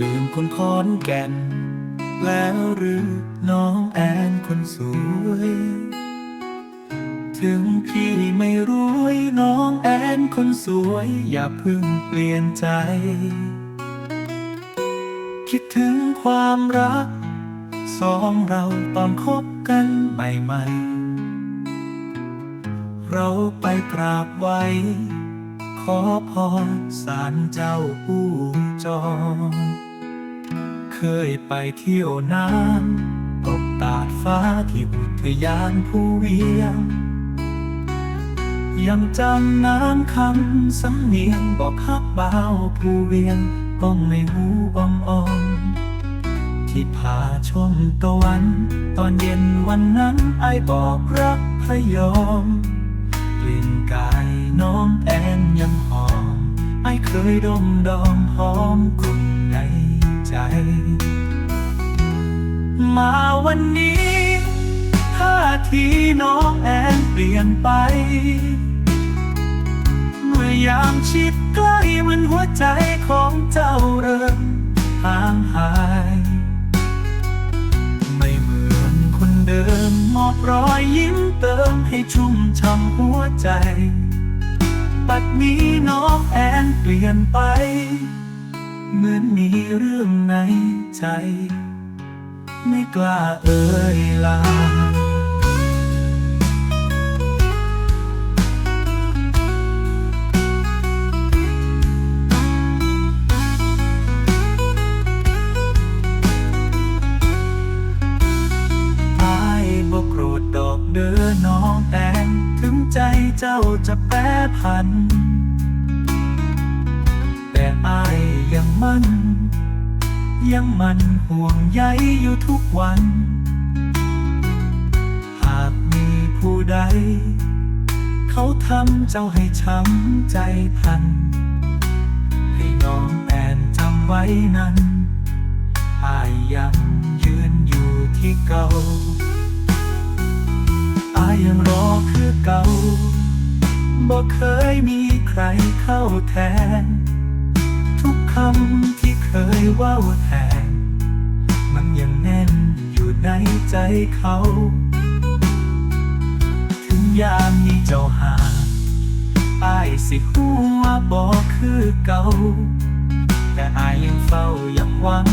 ลืมคนคอนแก่น แล้วหรือน้องแอนคนสวย ถึงพี่ไม่รวยน้องแอนคนสวย อย่าเพิ่งเปลี่ยนใจ คิดถึงความรัก สองเราตอนคบกันใหม่ๆ เราไปกราบไหว้ขอพรศาลเจ้าผู้จอง เคยไปเที่ยวน้ำตกตาดฟ้าที่อุทยานผู้เวียง ยังจำน้ำคำสำเนียงบอกฮักบ่าวผู้เวียงก้องในหูอ่อมอ่อมที่พาชมตะวัน ตอนเย็นวันนั้นไอบอกรักพระยอมกลิ่นกายน้องแอนยังหอม ไอเคยดมดอมหอมกลุ่น ใจ มาวันนี้ท่าทีน้องแอนเปลี่ยนไป เมื่อยามชิดใกล้มันหัวใจของเจ้าเริ่มห่างหาย ไม่เหมือนคนเดิมมอบรอยยิ้มเติมให้ชุ่มช่ำหัวใจ ปัดนี้น้องแอนเปลี่ยนไป เหมือนมีเรื่องในใจ ไม่กล้าเอ่ยลาอายบ่โกรธดอกเด้อน้องแอนถึงใจเจ้าจะแปรผัน แต่อา ยังมันยังมันห่วงใยอยู่ทุกวัน หากมีผู้ใด เขาทำเจ้าให้ช้ำใจพัน ให้น้องแอนจำไว้นั้นอายยังยืนอยู่ที่เก่าอายยังรอคือเก่าบอกเคยมีใครเข้าแทน ทุกคำ เคยว่าแทงมันยังแน่นอยู่ในใจเขา ถึงยามนี้เจ้าหาอายสิหัวบอกคือเก่า แต่อายยังเฝ้ายังหวัง